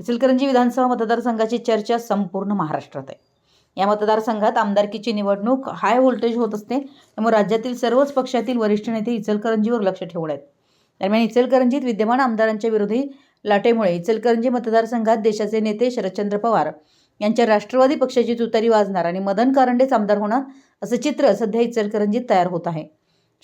इचलकरंजी विधानसभा मतदारसंघाची चर्चा संपूर्ण महाराष्ट्रात आहे. या मतदारसंघात आमदारकीची निवडणूक हाय व्होल्टेज होत असते. त्यामुळे राज्यातील सर्वच पक्षातील वरिष्ठ नेते इचलकरंजीवर लक्ष ठेवले आहेत. दरम्यान इचलकरंजीत विद्यमान आमदारांच्या विरोधी लाटेमुळे इचलकरंजी मतदारसंघात देशाचे नेते शरदचंद्र पवार यांच्या राष्ट्रवादी पक्षाची तुतारी वाजणार आणि मदन कारंडेच आमदार होणार असं चित्र सध्या इचलकरंजीत तयार होत आहे.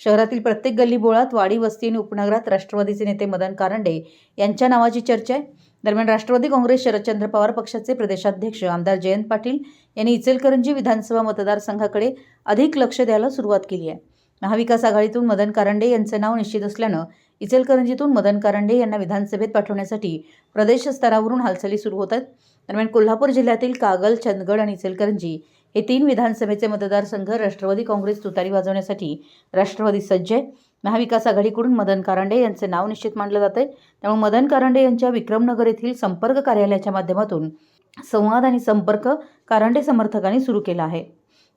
शहरातील प्रत्येक गल्लीबोळात वाडी वस्ती आणि उपनगरात राष्ट्रवादीचे नेते मदन कारंडे यांच्या नावाची चर्चा आहे. दरम्यान राष्ट्रवादी काँग्रेस शरदचंद्र पवार पक्षाचे प्रदेशाध्यक्ष आमदार जयंत पाटील यांनी इचलकरंजी विधानसभा मतदारसंघाकडे अधिक लक्ष द्यायला सुरुवात केली आहे. महाविकास आघाडीतून मदन कारंडे यांचं नाव निश्चित असल्यानं इचलकरंजीतून मदन कारंडे यांना विधानसभेत पाठवण्यासाठी प्रदेश स्तरावरून हालचाली सुरू होत आहेत. दरम्यान कोल्हापूर जिल्ह्यातील कागल चंदगड आणि इचलकरंजी हे तीन विधानसभेचे मतदारसंघ राष्ट्रवादी काँग्रेस तुतारी वाजवण्यासाठी राष्ट्रवादी सज्ज आहे. महाविकास आघाडीकडून मदन कारंडे यांचे नाव निश्चित मानलं जात आहे. त्यामुळे मदन कारंडे यांच्या विक्रमनगर येथील संपर्क कार्यालयाच्या माध्यमातून संवाद आणि संपर्क कारंडे समर्थकांनी सुरू केला आहे.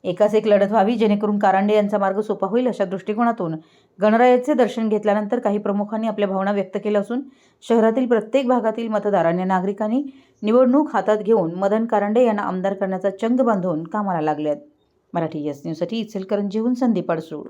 एकाच एक लढत व्हावी जेणेकरून कारंडे यांचा मार्ग सोपा होईल अशा दृष्टिकोनातून गणरायाचे दर्शन घेतल्यानंतर काही प्रमुखांनी आपल्या भावना व्यक्त केल्या असून शहरातील प्रत्येक भागातील मतदारांनी नागरिकांनी निवडणूक हातात घेऊन मदन कारंडे यांना आमदार करण्याचा चंग बांधून कामाला लागले आहेत मराठी एस न्यूजसाठी इचलकरंजीहून संदीप अडसूड